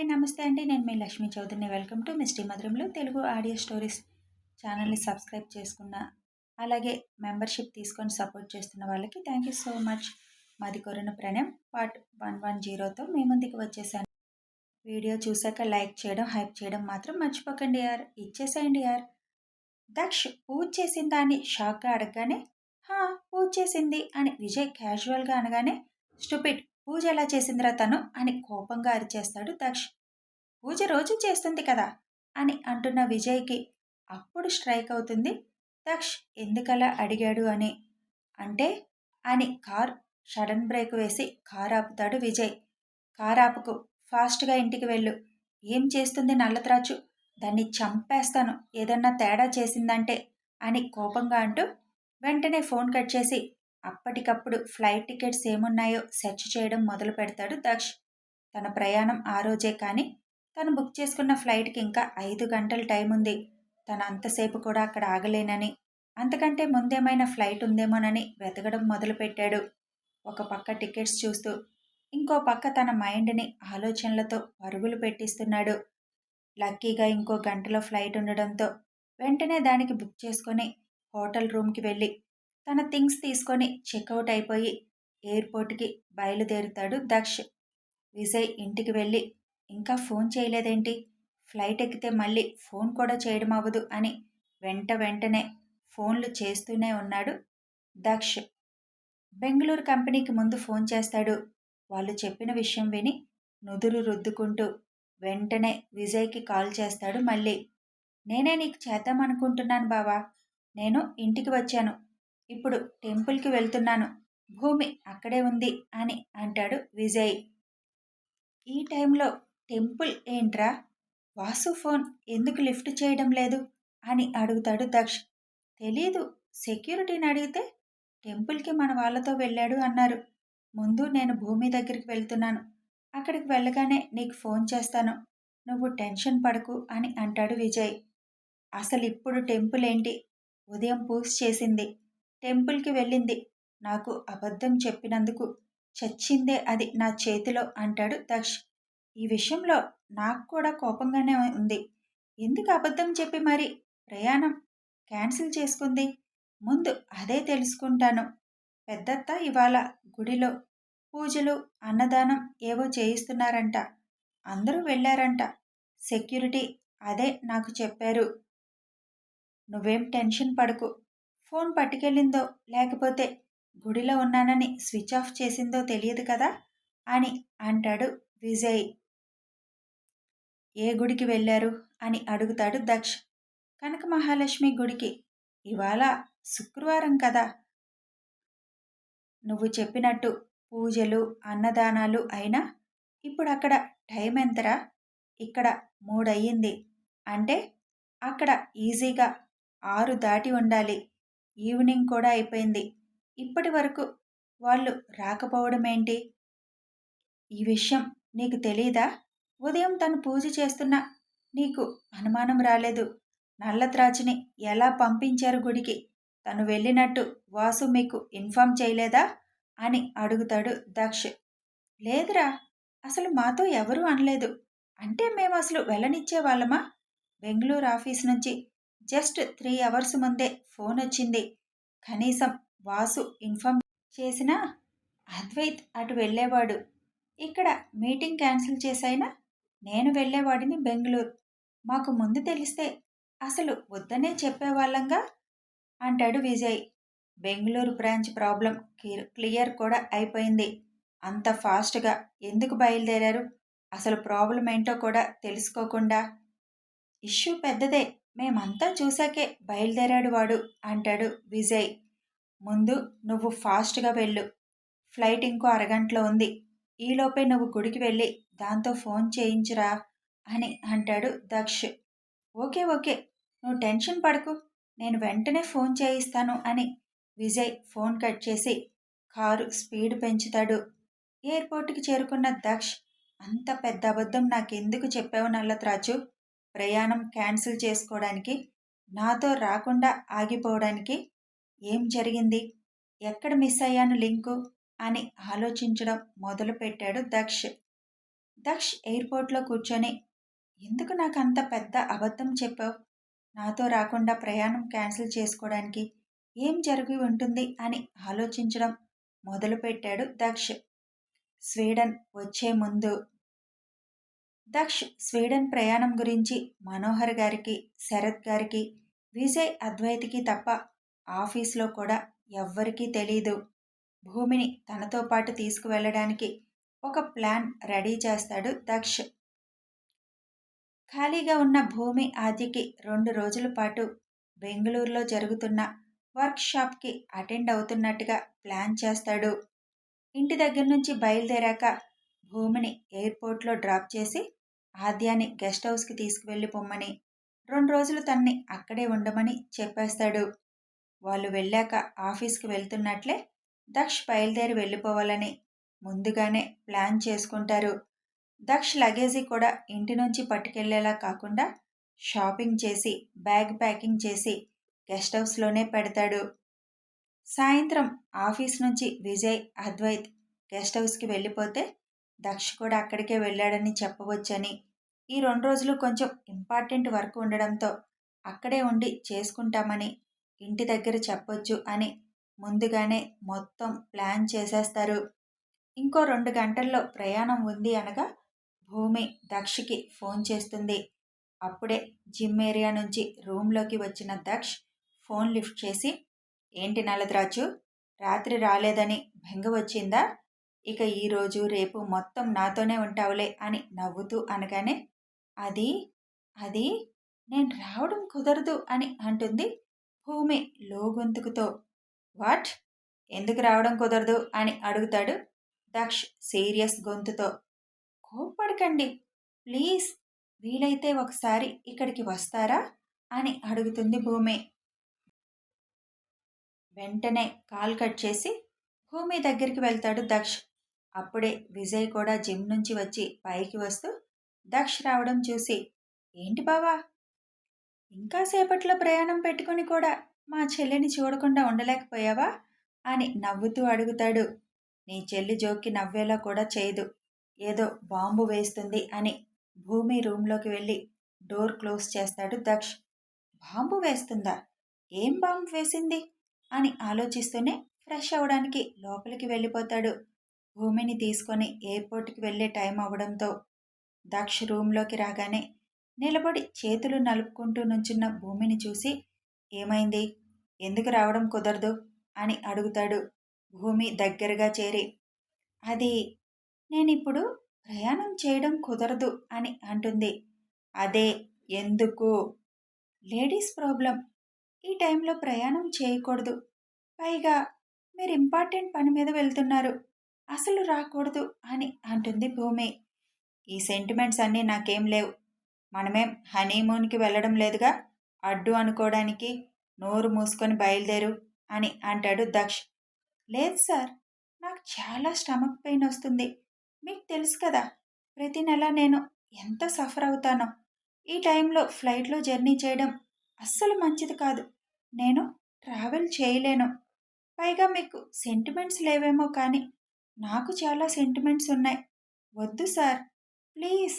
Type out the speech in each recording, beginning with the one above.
Hi నమస్తే అండి. నేను మీ లక్ష్మీ చౌదరిని. వెల్కమ్ టు మిస్టీ మధురంలో తెలుగు ఆడియో స్టోరీస్ ఛానల్ని సబ్స్క్రైబ్ చేసుకున్న అలాగే మెంబర్షిప్ తీసుకొని సపోర్ట్ చేస్తున్న వాళ్ళకి థ్యాంక్ యూ సో మచ్. మాది కొరిన ప్రణయం పార్ట్ వన్ వన్ జీరోతో మీ ముందుకు వచ్చేసాను. వీడియో చూశాక లైక్ చేయడం హైప్ చేయడం మాత్రం మర్చిపోకండి యార్. ఇచ్చేసేయండి యార్. దక్ష్ పూజ చేసిందా అని షాక్గా అడగగానే హా పూజ చేసింది అని విజయ్ క్యాజువల్గా అనగానే స్టూపిడ్ పూజ ఎలా చేసిందిరా తను? అని కోపంగా అరిచేస్తాడు దక్ష్. పూజ రోజు చేస్తుంది కదా? అని అంటున్న విజయ్కి అప్పుడు స్ట్రైక్ అవుతుంది. దక్ష్ ఎందుకలా అడిగాడు అని? అంటే అని కార్ షడన్ బ్రేక్ వేసి కార్ ఆపుతాడు విజయ్. కార్ ఆపుకు ఫాస్ట్గా ఇంటికి వెళ్ళు. ఏం చేస్తుంది నల్లత్రాచు? దాన్ని చంపేస్తాను. ఏదన్నా తేడా చేసిందంటే అని కోపంగా అంటూ వెంటనే ఫోన్ కట్ చేసి అప్పటికప్పుడు ఫ్లైట్ టికెట్స్ ఏమున్నాయో సెర్చ్ చేయడం మొదలు పెడతాడు దక్ష్. తన ప్రయాణం ఆ రోజే కానీ తను బుక్ చేసుకున్న ఫ్లైట్కి ఇంకా ఐదు గంటల టైం ఉంది. తను అంతసేపు కూడా అక్కడ ఆగలేనని అంతకంటే ముందేమైనా ఫ్లైట్ ఉందేమోనని వెతకడం మొదలుపెట్టాడు ఒక పక్క టికెట్స్ చూస్తూ ఇంకో పక్క తన మైండ్ని ఆలోచనలతో పరుగులు పెట్టిస్తున్నాడు. లక్కీగా ఇంకో గంటలో ఫ్లైట్ ఉండడంతో వెంటనే దానికి బుక్ చేసుకొని హోటల్ రూమ్కి వెళ్ళి తన థింగ్స్ తీసుకొని చెక్అవుట్ అయిపోయి ఎయిర్పోర్ట్కి బయలుదేరుతాడు దక్ష్. విజయ్ ఇంటికి వెళ్ళి ఇంకా ఫోన్ చేయలేదేంటి? ఫ్లైట్ ఎక్కితే మళ్ళీ ఫోన్ కూడా చేయడం అవ్వదు అని వెంట వెంటనే ఫోన్లు చేస్తూనే ఉన్నాడు దక్ష్. బెంగళూరు కంపెనీకి ముందు ఫోన్ చేస్తాడు. వాళ్ళు చెప్పిన విషయం విని నుదురు రుద్దుకుంటూ వెంటనే విజయ్కి కాల్ చేస్తాడు మళ్ళీ. నేనే నీకు చేద్దామనుకుంటున్నాను బావా. నేను ఇంటికి వచ్చాను. ఇప్పుడు టెంపుల్కి వెళ్తున్నాను. భూమి అక్కడే ఉంది అని అంటాడు విజయ్. ఈ టైంలో టెంపుల్ ఏంట్రా? వాసు ఫోన్ ఎందుకు లిఫ్ట్ చేయడం లేదు? అని అడుగుతాడు దక్ష్. తెలీదు సెక్యూరిటీని అడిగితే టెంపుల్కి మన వాళ్ళతో వెళ్ళాడు అన్నారు. ముందు నేను భూమి దగ్గరికి వెళ్తున్నాను. అక్కడికి వెళ్ళగానే నీకు ఫోన్ చేస్తాను. నువ్వు టెన్షన్ పడకు అని అంటాడు విజయ్. అసలు ఇప్పుడు టెంపుల్ ఏంటి? ఉదయం పూజ చేసింది. టెంపుల్కి వెళ్ళింది. నాకు అబద్ధం చెప్పినందుకు చచ్చిందే అది నా చేతిలో అంటాడు దక్ష్. ఈ విషయంలో నాకు కూడా కోపంగానే ఉంది. ఎందుకు అబద్ధం చెప్పి మరి? ప్రయాణం క్యాన్సిల్ చేసుకుంది. ముందు అదే తెలుసుకుంటాను. పెద్దత్త ఇవాళ గుడిలో పూజలు అన్నదానం ఏవో చేయిస్తున్నారంట. అందరూ వెళ్ళారంట. సెక్యూరిటీ అదే నాకు చెప్పారు. నువ్వేం టెన్షన్ పడకు. ఫోన్ పట్టుకెళ్ళిందో లేకపోతే గుడిలో ఉన్నానని స్విచ్ ఆఫ్ చేసిందో తెలియదు కదా? అని అంటాడు విజయ్. ఏ గుడికి వెళ్ళారు? అని అడుగుతాడు దక్ష్. కనక మహాలక్ష్మి గుడికి. ఇవాళ శుక్రవారం కదా? నువ్వు చెప్పినట్టు పూజలు అన్నదానాలు అయినా ఇప్పుడు అక్కడ టైం ఎంతరా? ఇక్కడ మూడయ్యింది. అంటే అక్కడ ఈజీగా ఆరు దాటి ఉండాలి. ఈవినింగ్ కూడా అయిపోయింది. ఇప్పటి వరకు వాళ్ళు రాకపోవడం ఏంటి ఈ విషయం నీకు తెలీదా? ఉదయం తను పూజ చేస్తున్నా నీకు అనుమానం రాలేదు. నల్లత్రాచిని ఎలా పంపించారు గుడికి? తను వెళ్ళినట్టు వాసు మీకు ఇన్ఫామ్ చేయలేదా? అని అడుగుతాడు దక్ష్. లేదురా అసలు మాతో ఎవరూ అనలేదు. అంటే మేము అసలు వెళ్ళనిచ్చే వాళ్ళమా బెంగళూరు ఆఫీస్ నుంచి జస్ట్ త్రీ అవర్స్ ముందే ఫోన్ వచ్చింది. కనీసం వాసు ఇన్ఫామ్ చేసినా అద్వైత్ అటు వెళ్ళేవాడు. ఇక్కడ మీటింగ్ క్యాన్సిల్ చేసైనా నేను వెళ్ళేవాడిని బెంగళూరు. మాకు ముందు తెలిస్తే అసలు వద్దనే చెప్పేవాళ్ళంగా అంటాడు Vijay. Bengaluru branch problem clear కూడా అయిపోయింది. అంత ఫాస్ట్గా ఎందుకు బయలుదేరారు? అసలు ప్రాబ్లం ఏంటో కూడా తెలుసుకోకుండా. ఇష్యూ పెద్దదే. మేమంతా చూశాకే బయలుదేరాడు వాడు అంటాడు విజయ్. ముందు నువ్వు ఫాస్ట్గా వెళ్ళు. ఫ్లైట్ ఇంకో అరగంటలో ఉంది. ఈలోపే నువ్వు గుడికి వెళ్ళి దాంతో ఫోన్ చేయించురా అని అంటాడు దక్ష్. Okay okay. నువ్వు టెన్షన్ పడకు. నేను వెంటనే ఫోన్ చేయిస్తాను అని విజయ్ ఫోన్ కట్ చేసి కారు స్పీడ్ పెంచుతాడు. ఎయిర్పోర్ట్కి చేరుకున్న దక్ష్ అంత పెద్ద అబద్ధం నాకెందుకు చెప్పావు నల్లత్రాచు ప్రయాణం క్యాన్సిల్ చేసుకోవడానికి నాతో రాకుండా ఆగిపోవడానికి ఏం జరిగింది? ఎక్కడ మిస్ అయ్యాను లింకు? అని ఆలోచించడం మొదలుపెట్టాడు దక్ష్. దక్ష్ ఎయిర్పోర్ట్లో కూర్చొని ఎందుకు నాకు అంత పెద్ద అబద్ధం చెప్పావు? నాతో రాకుండా ప్రయాణం క్యాన్సిల్ చేసుకోవడానికి ఏం జరిగి ఉంటుంది? అని ఆలోచించడం మొదలుపెట్టాడు దక్ష్. స్వీడన్ వచ్చే ముందు దక్ష్ స్వీడన్ ప్రయాణం గురించి మనోహర్ గారికి శరత్ గారికి విజయ్ అద్వైతికి తప్ప ఆఫీస్లో కూడా ఎవ్వరికీ తెలీదు. భూమిని తనతో పాటు తీసుకువెళ్ళడానికి ఒక ప్లాన్ రెడీ చేస్తాడు దక్ష్. ఖాళీగా ఉన్న భూమి ఆదికి రెండు రోజుల పాటు బెంగళూరులో జరుగుతున్న వర్క్షాప్కి అటెండ్ అవుతున్నట్టుగా ప్లాన్ చేస్తాడు. ఇంటి దగ్గర నుంచి బయలుదేరాక భూమిని ఎయిర్పోర్ట్లో డ్రాప్ చేసి ఆద్యాన్ని గెస్ట్ హౌస్కి తీసుకువెళ్ళి పొమ్మని రెండు రోజులు తన్ని అక్కడే ఉండమని చెప్పేస్తాడు. వాళ్ళు వెళ్ళాక ఆఫీస్కి వెళ్తున్నట్లే దక్ష్ బయలుదేరి వెళ్ళిపోవాలని ముందుగానే ప్లాన్ చేసుకుంటారు. దక్ష్ లగేజీ కూడా ఇంటి నుంచి పట్టుకెళ్ళేలా కాకుండా షాపింగ్ చేసి బ్యాగ్ ప్యాకింగ్ చేసి గెస్ట్ హౌస్లోనే పెడతాడు. సాయంత్రం ఆఫీస్ నుంచి విజయ్ అద్వైత్ గెస్ట్ హౌస్కి వెళ్ళిపోతే దక్ష కూడా అక్కడికే వెళ్ళాడని చెప్పవచ్చని. ఈ రెండు రోజులు కొంచెం ఇంపార్టెంట్ వర్క్ ఉండడంతో అక్కడే ఉండి చేసుకుంటామని ఇంటి దగ్గర చెప్పొచ్చు అని ముందుగానే మొత్తం ప్లాన్ చేసేస్తారు. ఇంకో రెండు గంటల్లో ప్రయాణం ఉంది అనగా భూమి దక్షకి ఫోన్ చేస్తుంది. అప్పుడే జిమ్ ఏరియా నుంచి రూమ్లోకి వచ్చిన దక్ష్ ఫోన్ లిఫ్ట్ చేసి ఏంటి నలద్రాజు? రాత్రి రాలేదని బెంగ వచ్చిందా? ఇక ఈరోజు రేపు మొత్తం నాతోనే ఉంటావులే అని నవ్వుతూ అనగానే అది అది నేను రావడం కుదరదు అని అంటుంది భూమి లోగొంతుకుతో. వాట్? ఎందుకు రావడం కుదరదు? అని అడుగుతాడు దక్ష్ సీరియస్ గొంతుతో. కోప్పడకండి ప్లీజ్ వీలైతే ఒకసారి ఇక్కడికి వస్తారా? అని అడుగుతుంది భూమి. వెంటనే కాల్ కట్ చేసి భూమి దగ్గరికి వెళ్తాడు దక్ష్. అప్పుడే విజయ్ కూడా జిమ్ నుంచి వచ్చి పైకి వస్తూ దక్ష్ రావడం చూసి ఏంటి బావా? ఇంకా సేపట్లో ప్రయాణం పెట్టుకుని కూడా మా చెల్లిని చూడకుండా ఉండలేకపోయావా? అని నవ్వుతూ అడుగుతాడు. నీ చెల్లి జోక్కి నవ్వేలా కూడా చేయదు. ఏదో బాంబు వేస్తుంది అని భూమి రూమ్లోకి వెళ్ళి డోర్ క్లోజ్ చేస్తాడు దక్ష్. బాంబు వేస్తుందా? ఏం బాంబు వేసింది? అని ఆలోచిస్తూనే ఫ్రెష్ అవ్వడానికి లోపలికి వెళ్ళిపోతాడు. భూమిని తీసుకొని ఎయిర్పోర్ట్కి వెళ్ళే టైం అవడంతో దక్ష రూమ్లోకి రాగానే నిలబడి చేతులు నలుపుకుంటూ నుంచున్న భూమిని చూసి ఏమైంది? ఎందుకు రావడం కుదరదు? అని అడుగుతాడు భూమి దగ్గరగా చేరి. అది నేనిప్పుడు ప్రయాణం చేయడం కుదరదు అని అంటుంది. అదే ఎందుకు? Ladies problem. ఈ టైంలో ప్రయాణం చేయకూడదు. పైగా మీరు ఇంపార్టెంట్ పని మీద వెళ్తున్నారు. అసలు రాకూడదు అని అంటుంది భూమి. ఈ సెంటిమెంట్స్ అన్నీ నాకేం లేవు. మనమేం హనీమూన్కి వెళ్ళడం లేదుగా? అడ్డు అనుకోవడానికి నోరు మూసుకొని బయలుదేరు అని అంటాడు దక్ష్. లేదు సార్ నాకు చాలా స్టమక్ పెయిన్ వస్తుంది. మీకు తెలుసు కదా ప్రతి నెల నేను ఎంత సఫర్ అవుతానో. ఈ టైంలో ఫ్లైట్లో జర్నీ చేయడం అస్సలు మంచిది కాదు. నేను ట్రావెల్ చేయలేను. పైగా మీకు సెంటిమెంట్స్ లేవేమో కానీ నాకు చాలా సెంటిమెంట్స్ ఉన్నాయి. వద్దు సార్. ప్లీజ్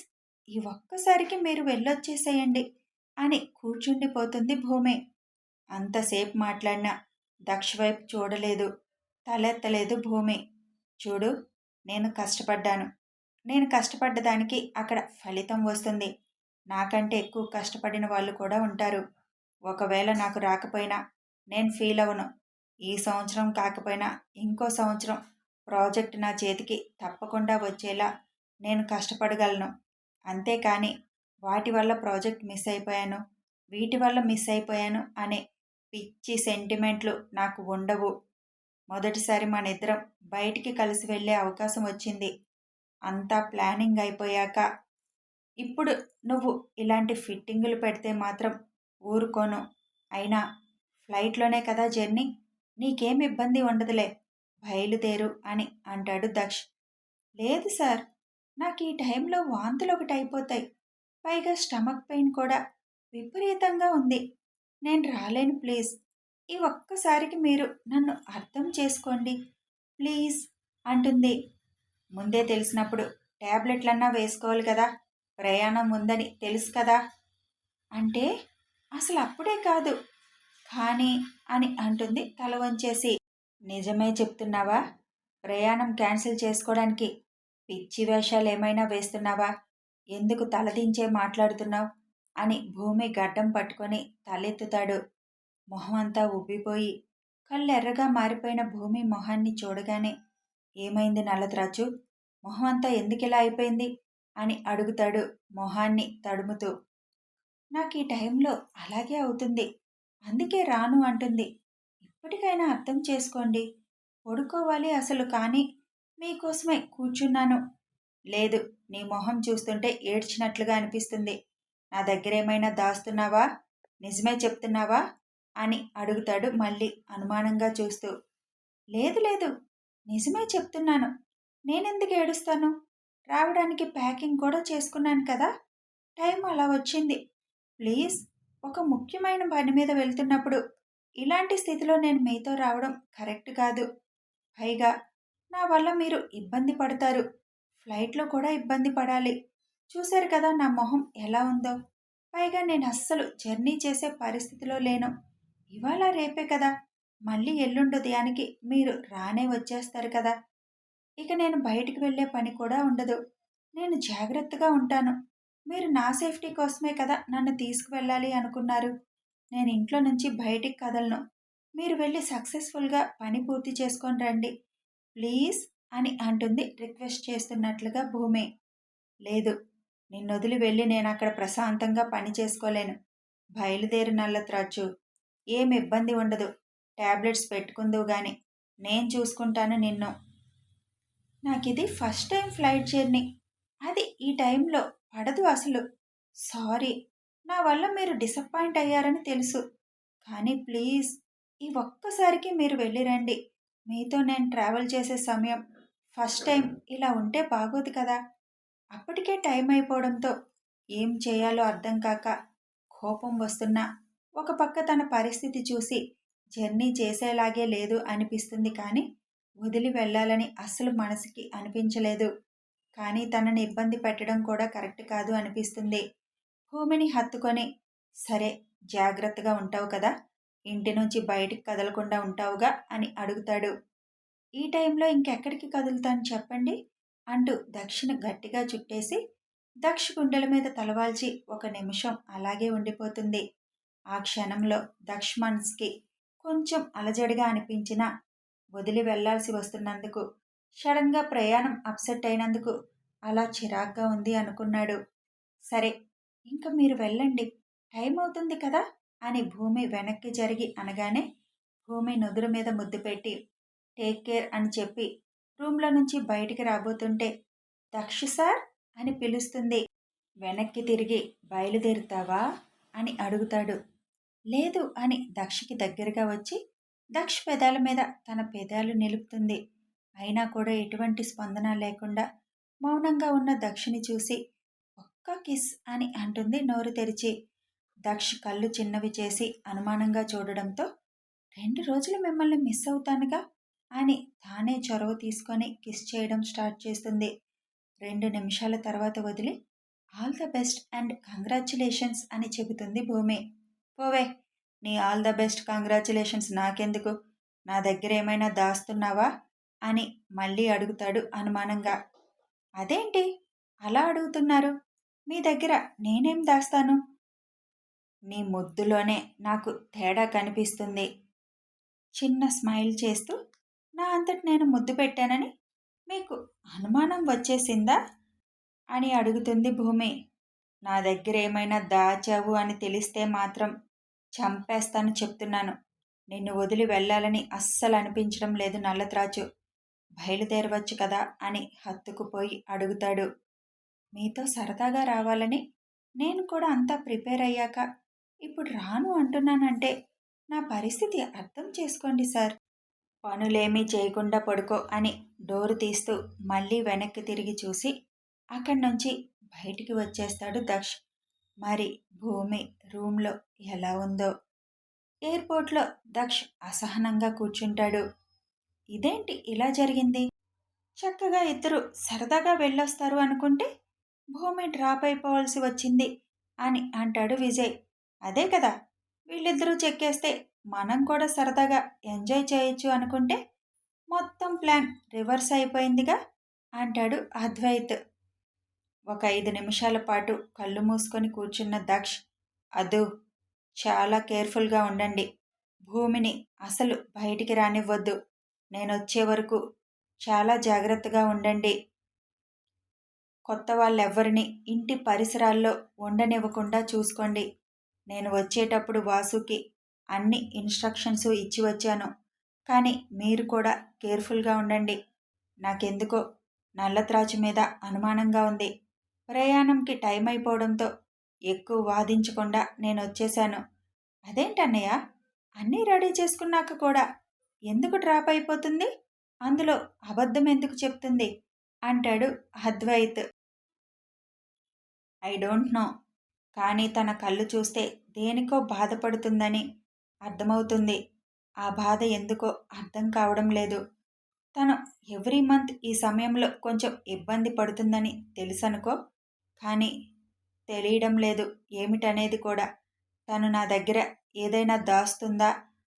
ఈ ఒక్కసారికి మీరు వెళ్ళొచ్చేసేయండి అని కూర్చుండిపోతుంది భూమి. అంతసేపు మాట్లాడినా దక్ష వైపు చూడలేదు తలెత్తలేదు భూమి. చూడు నేను కష్టపడ్డాను. నేను కష్టపడ్డదానికి అక్కడ ఫలితం వస్తుంది. నాకంటే ఎక్కువ కష్టపడిన వాళ్ళు కూడా ఉంటారు. ఒకవేళ నాకు రాకపోయినా నేను ఫీల్ అవను. ఈ సంవత్సరం కాకపోయినా ఇంకో సంవత్సరం ప్రాజెక్ట్ నా చేతికి తప్పకుండా వచ్చేలా నేను కష్టపడగలను. అంతేకాని వాటి వల్ల ప్రాజెక్ట్ మిస్ అయిపోయాను. వీటి వల్ల మిస్ అయిపోయాను అనే పిచ్చి సెంటిమెంట్లు నాకు ఉండవు. మొదటిసారి మన ఇద్దరం బయటికి కలిసి వెళ్ళే అవకాశం వచ్చింది. అంతా ప్లానింగ్ అయిపోయాక ఇప్పుడు నువ్వు ఇలాంటి ఫిట్టింగులు పెడితే మాత్రం ఊరుకోను. అయినా ఫ్లైట్లోనే కదా జర్నీ. నీకేం ఇబ్బంది ఉండదులే. బయలుదేరు అని అంటాడు దక్ష్. లేదు సార్ నాకు ఈ టైంలో వాంతులు ఒకటి అయిపోతాయి పైగా స్టమక్ పెయిన్ కూడా విపరీతంగా ఉంది. నేను రాలేను ప్లీజ్. ఈ ఒక్కసారికి మీరు నన్ను అర్థం చేసుకోండి ప్లీజ్ అంటుంది. ముందే తెలిసినప్పుడు ట్యాబ్లెట్లన్నా వేసుకోవాలి కదా ప్రయాణం ఉందని తెలుసు కదా? అంటే అసలు అప్పుడే కాదు. కానీ అని అంటుంది తల వంచేసి. నిజమే చెప్తున్నావా? ప్రయాణం క్యాన్సిల్ చేసుకోవడానికి పిచ్చి వేషాలు ఏమైనా వేస్తున్నావా? ఎందుకు తలదించే మాట్లాడుతున్నావు? అని భూమి గడ్డం పట్టుకొని తలెత్తుతాడు. మొహం అంతా ఉబ్బిపోయి కళ్ళు ఎర్రగా మారిపోయిన భూమి మొహాన్ని చూడగానే ఏమైంది నల్లత్రాచు మొహం అంతా ఎందుకిలా అయిపోయింది? అని అడుగుతాడు మొహాన్ని తడుముతూ. నాకు ఈ టైంలో అలాగే అవుతుంది. అందుకే రాను అంటుంది. ఇప్పటికైనా అర్థం చేసుకోండి. పడుకోవాలి అసలు కానీ మీకోసమే కూర్చున్నాను. లేదు నీ మొహం చూస్తుంటే ఏడ్చినట్లుగా అనిపిస్తుంది. నా దగ్గర ఏమైనా దాస్తున్నావా? నిజమే చెప్తున్నావా? అని అడుగుతాడు మళ్ళీ అనుమానంగా చూస్తూ. లేదు లేదు నిజమే చెప్తున్నాను. నేనెందుకు ఏడుస్తాను? రావడానికి ప్యాకింగ్ కూడా చేసుకున్నాను కదా? టైం అలా వచ్చింది. ప్లీజ్ ఒక ముఖ్యమైన పని మీద వెళ్తున్నప్పుడు ఇలాంటి స్థితిలో నేను మీతో రావడం కరెక్ట్ కాదు. పైగా నా వల్ల మీరు ఇబ్బంది పడతారు. ఫ్లైట్లో కూడా ఇబ్బంది పడాలి. చూశారు కదా నా మొహం ఎలా ఉందో. పైగా నేను అస్సలు జర్నీ చేసే పరిస్థితిలో లేను. ఇవాళ రేపే కదా. మళ్ళీ ఎల్లుండు ఉదయానికి మీరు రానే వచ్చేస్తారు కదా. ఇక నేను బయటికి వెళ్ళే పని కూడా ఉండదు. నేను జాగ్రత్తగా ఉంటాను. మీరు నా సేఫ్టీ కోసమే కదా నన్ను తీసుకువెళ్ళాలి అనుకున్నారు. నేను ఇంట్లో నుంచి బయటికి కదలను. మీరు వెళ్ళి సక్సెస్ఫుల్గా పని పూర్తి చేసుకొని రండి. ప్లీజ్ అని అంటుంది రిక్వెస్ట్ చేస్తున్నట్లుగా భూమి. లేదు నిన్ను వదిలి వెళ్ళి నేను అక్కడ ప్రశాంతంగా పని చేసుకోలేను. బయలుదేరి నల్ల త్రాచు. ఏం ఇబ్బంది ఉండదు. ట్యాబ్లెట్స్ పెట్టుకుందువు గాని. నేను చూసుకుంటాను నిన్ను. నాకు ఇది ఫస్ట్ టైం ఫ్లైట్ జర్నీ. అది ఈ టైంలో పడదు అసలు. సారీ. నా వల్ల మీరు డిసప్పాయింట్ అయ్యారని తెలుసు. కానీ ప్లీజ్ ఈ ఒక్కసారికి మీరు వెళ్ళిరండి. మీతో నేను ట్రావెల్ చేసే సమయం ఫస్ట్ టైం ఇలా ఉంటే బాగోదు కదా. అప్పటికే టైం అయిపోవడంతో ఏం చేయాలో అర్థం కాక కోపం వస్తున్నా ఒక పక్క తన పరిస్థితి చూసి జర్నీ చేసేలాగే లేదు అనిపిస్తుంది కానీ వదిలి వెళ్ళాలని అస్సలు మనసుకి అనిపించలేదు. కానీ తనని ఇబ్బంది పెట్టడం కూడా కరెక్ట్ కాదు అనిపిస్తుంది. భూమిని హత్తుకొని సరే జాగ్రత్తగా ఉంటావు కదా ఇంటి నుంచి బయటికి కదలకుండా ఉంటావుగా? అని అడుగుతాడు. ఈ టైంలో ఇంకెక్కడికి కదులుతాను చెప్పండి? అంటూ దక్షిణ గట్టిగా చుట్టేసి దక్ష గుండెల మీద తలవాల్చి ఒక నిమిషం అలాగే ఉండిపోతుంది. ఆ క్షణంలో దక్ష మనసుకి కొంచెం అలజడిగా అనిపించినా వదిలి వెళ్ళాల్సి వస్తున్నందుకు సడన్గా ప్రయాణం అప్సెట్ అయినందుకు అలా చిరాగ్గా ఉంది అనుకున్నాడు. సరే ఇంకా మీరు వెళ్ళండి. టైం అవుతుంది కదా? అని భూమి వెనక్కి జరిగి అనగానే భూమి నుదురు మీద ముద్దు పెట్టి టేక్ కేర్ అని చెప్పి రూమ్లో నుంచి బయటికి రాబోతుంటే దక్ష సార్ అని పిలుస్తుంది. వెనక్కి తిరిగి బయలుదేరుతావా? అని అడుగుతాడు. లేదు అని దక్షకి దగ్గరగా వచ్చి దక్ష పెదాల మీద తన పెదాలు నిలుపుతుంది. అయినా కూడా ఎటువంటి స్పందన లేకుండా మౌనంగా ఉన్న దక్షిని చూసి ఒక్క కిస్ అని అంటుంది నోరు తెరిచి. దక్ష కళ్ళు చిన్నవి చేసి అనుమానంగా చూడడంతో రెండు రోజులు మిమ్మల్ని మిస్ అవుతానుగా అని తానే చొరవ తీసుకొని కిస్ చేయడం స్టార్ట్ చేస్తుంది. రెండు నిమిషాల తర్వాత వదిలి all the best and congratulations అని చెబుతుంది భూమి. పోవే నీ ఆల్ ద బెస్ట్ కంగ్రాచులేషన్స్ నాకెందుకు? నా దగ్గర ఏమైనా దాస్తున్నావా? అని మళ్ళీ అడుగుతాడు అనుమానంగా. అదేంటి? అలా అడుగుతున్నారు? మీ దగ్గర నేనేం దాస్తాను? నీ ముద్దులోనే నాకు తేడా కనిపిస్తుంది. చిన్న స్మైల్ చేస్తూ నా అంతటి నేను ముద్దు పెట్టానని మీకు అనుమానం వచ్చేసిందా? అని అడుగుతుంది భూమి. నా దగ్గర ఏమైనా దాచావు అని తెలిస్తే మాత్రం చంపేస్తాను చెప్తున్నాను. నిన్ను వదిలి వెళ్ళాలని అస్సలు అనిపించడం లేదు నల్లత్రాచు. బయలుదేరవచ్చు కదా అని హత్తుకుపోయి అడుగుతాడు. మీతో సరదాగా రావాలని నేను కూడా అంతా ప్రిపేర్ అయ్యాక ఇప్పుడు రాను అంటున్నానంటే నా పరిస్థితి అర్థం చేసుకోండి సార్. పనులేమీ చేయకుండా పడుకో అని డోరు తీస్తూ మళ్ళీ వెనక్కి తిరిగి చూసి అక్కడి నుంచి బయటికి వచ్చేస్తాడు దక్ష్. మరి భూమి రూమ్లో ఎలా ఉందో? ఎయిర్పోర్ట్లో దక్ష్ అసహనంగా కూర్చుంటాడు. ఇదేంటి ఇలా జరిగింది? చక్కగా ఇద్దరు సరదాగా వెళ్ళొస్తారు అనుకుంటే భూమి డ్రాప్ అయిపోవాల్సి వచ్చింది అని అంటాడు విజయ్. అదే కదా వీళ్ళిద్దరూ చెక్కేస్తే మనం కూడా సరదాగా ఎంజాయ్ చేయొచ్చు అనుకుంటే మొత్తం ప్లాన్ రివర్స్ అయిపోయిందిగా అంటాడు అద్వైత్. ఒక ఐదు నిమిషాల పాటు కళ్ళు మూసుకొని కూర్చున్న దక్ష్ అదు చాలా కేర్ఫుల్గా ఉండండి. భూమిని అసలు బయటికి రానివ్వద్దు. నేను వచ్చే వరకు చాలా జాగ్రత్తగా ఉండండి. కొత్త వాళ్ళెవ్వరిని ఇంటి పరిసరాల్లో ఉండనివ్వకుండా చూసుకోండి. నేను వచ్చేటప్పుడు వాసుకి అన్ని ఇన్స్ట్రక్షన్స్ ఇచ్చి వచ్చాను. కానీ మీరు కూడా కేర్ఫుల్గా ఉండండి. నాకెందుకో నల్లత్రాచు మీద అనుమానంగా ఉంది. ప్రయాణంకి టైం అయిపోవడంతో ఎక్కువ వాదించకుండా నేను వచ్చేశాను. అదేంటన్నయ్య? అన్నీ రెడీ చేసుకున్నాక కూడా ఎందుకు డ్రాప్ అయిపోతుంది? అందులో అబద్ధం ఎందుకు చెప్తుంది? అంటాడు అద్వైత్. I don't know. కానీ తన కళ్ళు చూస్తే దేనికో బాధపడుతుందని అర్థమవుతుంది. ఆ బాధ ఎందుకో అర్థం కావడం లేదు. తను ఎవ్రీ మంత్ ఈ సమయంలో కొంచెం ఇబ్బంది పడుతుందని తెలుసనుకో? కానీ తెలియడం లేదు ఏమిటనేది కూడా. తను నా దగ్గర ఏదైనా దాస్తుందా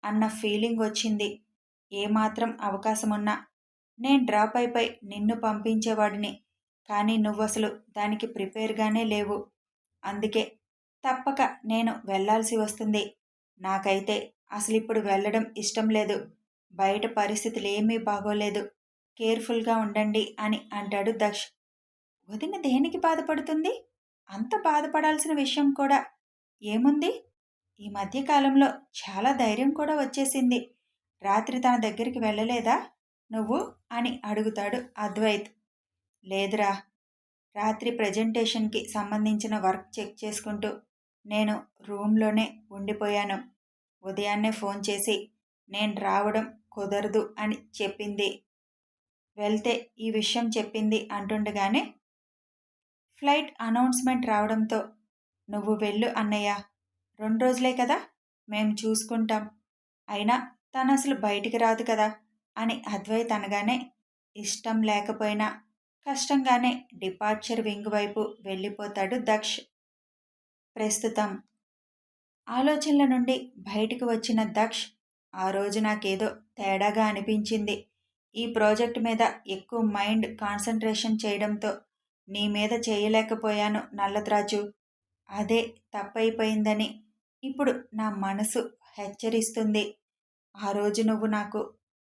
అన్న ఫీలింగ్ వచ్చింది. ఏమాత్రం అవకాశమున్నా. నేను డ్రాప్ అయిపోయి నిన్ను పంపించేవాడిని. కానీ నువ్వు అసలు దానికి ప్రిపేర్గానే లేవు. అందుకే తప్పక నేను వెళ్ళాల్సి వస్తుంది. నాకైతే అసలు ఇప్పుడు వెళ్ళడం ఇష్టం లేదు. బయట పరిస్థితులు ఏమీ బాగోలేదు. కేర్ఫుల్గా ఉండండి అని అంటాడు దక్ష్. వదిన దేనికి బాధపడుతుంది? అంత బాధపడాల్సిన విషయం కూడా ఏముంది? ఈ మధ్యకాలంలో చాలా ధైర్యం కూడా వచ్చేసింది. రాత్రి తన దగ్గరికి వెళ్ళలేదా? నువ్వు? అని అడుగుతాడు అద్వైత్. లేదురా. రాత్రి ప్రజెంటేషన్కి సంబంధించిన వర్క్ చెక్ చేసుకుంటూ నేను రూమ్లోనే ఉండిపోయాను. ఉదయాన్నే ఫోన్ చేసి నేను రావడం కుదరదు అని చెప్పింది. వెళ్తే ఈ విషయం చెప్పింది అంటుండగానే ఫ్లైట్ అనౌన్స్మెంట్ రావడంతో నువ్వు వెళ్ళు అన్నయ్య. రెండు రోజులే కదా మేం చూసుకుంటాం. అయినా తను అసలు బయటికి రాదు కదా అని అద్వైత్ అనగానే ఇష్టం లేకపోయినా కష్టంగానే డిపార్చర్ వింగ్ వైపు వెళ్ళిపోతాడు దక్ష్. ప్రస్తుతం ఆలోచనల నుండి బయటకు వచ్చిన దక్ష్ ఆ రోజు నాకేదో తేడాగా అనిపించింది. ఈ ప్రాజెక్ట్ మీద ఎక్కువ మైండ్ కాన్సన్ట్రేషన్ చేయడంతో నీ మీద చేయలేకపోయాను నల్లద్రాజు అదే తప్పైపోయిందని ఇప్పుడు నా మనసు హెచ్చరిస్తుంది. ఆ రోజు నువ్వు నాకు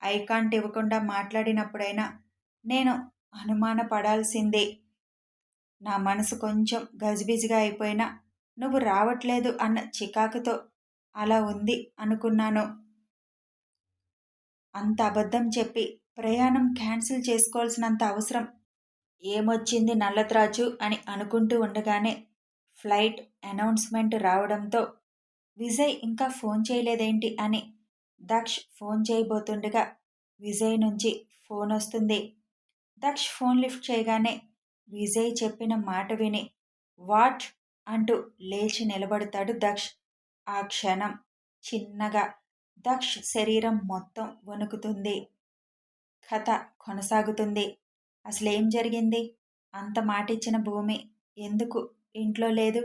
ఐకాంట్ ఇవ్వకుండా మాట్లాడినప్పుడైనా నేను అనుమానపడాల్సిందే. నా మనసు కొంచెం గజిబిజిగా అయిపోయినా నువ్వు రావట్లేదు అన్న చికాకుతో అలా ఉంది అనుకున్నాను. అంత అబద్ధం చెప్పి ప్రయాణం క్యాన్సిల్ చేసుకోవాల్సినంత అవసరం ఏమొచ్చింది నల్లత్రాజు అని అనుకుంటూ ఉండగానే ఫ్లైట్ అనౌన్స్మెంట్ రావడంతో విజయ్ ఇంకా ఫోన్ చేయలేదేంటి అని దక్ష్ ఫోన్ చేయబోతుండగా విజయ్ నుంచి ఫోన్ వస్తుంది. దక్ష్ ఫోన్ లిఫ్ట్ చేయగానే విజయ్ చెప్పిన మాట విని వాట్? అంటూ లేచి నిలబడతాడు దక్ష్. ఆ క్షణం చిన్నగా దక్ష్ శరీరం మొత్తం వణుకుతుంది. కథ కొనసాగుతుంది. అసలేం జరిగింది? అంత మాట ఇచ్చిన భూమి ఎందుకు ఇంట్లో లేదు?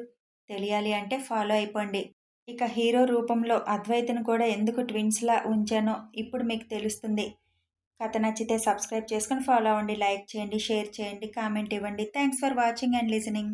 తెలియాలి అంటే ఫాలో అయిపోండి. ఇక హీరో రూపంలో అద్వైతను కూడా ఎందుకు ట్విన్స్లా ఉంచానో ఇప్పుడు మీకు తెలుస్తుంది. కథ నచ్చితే సబ్స్క్రైబ్ చేసుకొని ఫాలో అవ్వండి లైక్ చేయండి షేర్ చేయండి కామెంట్ ఇవ్వండి. Thanks for watching and listening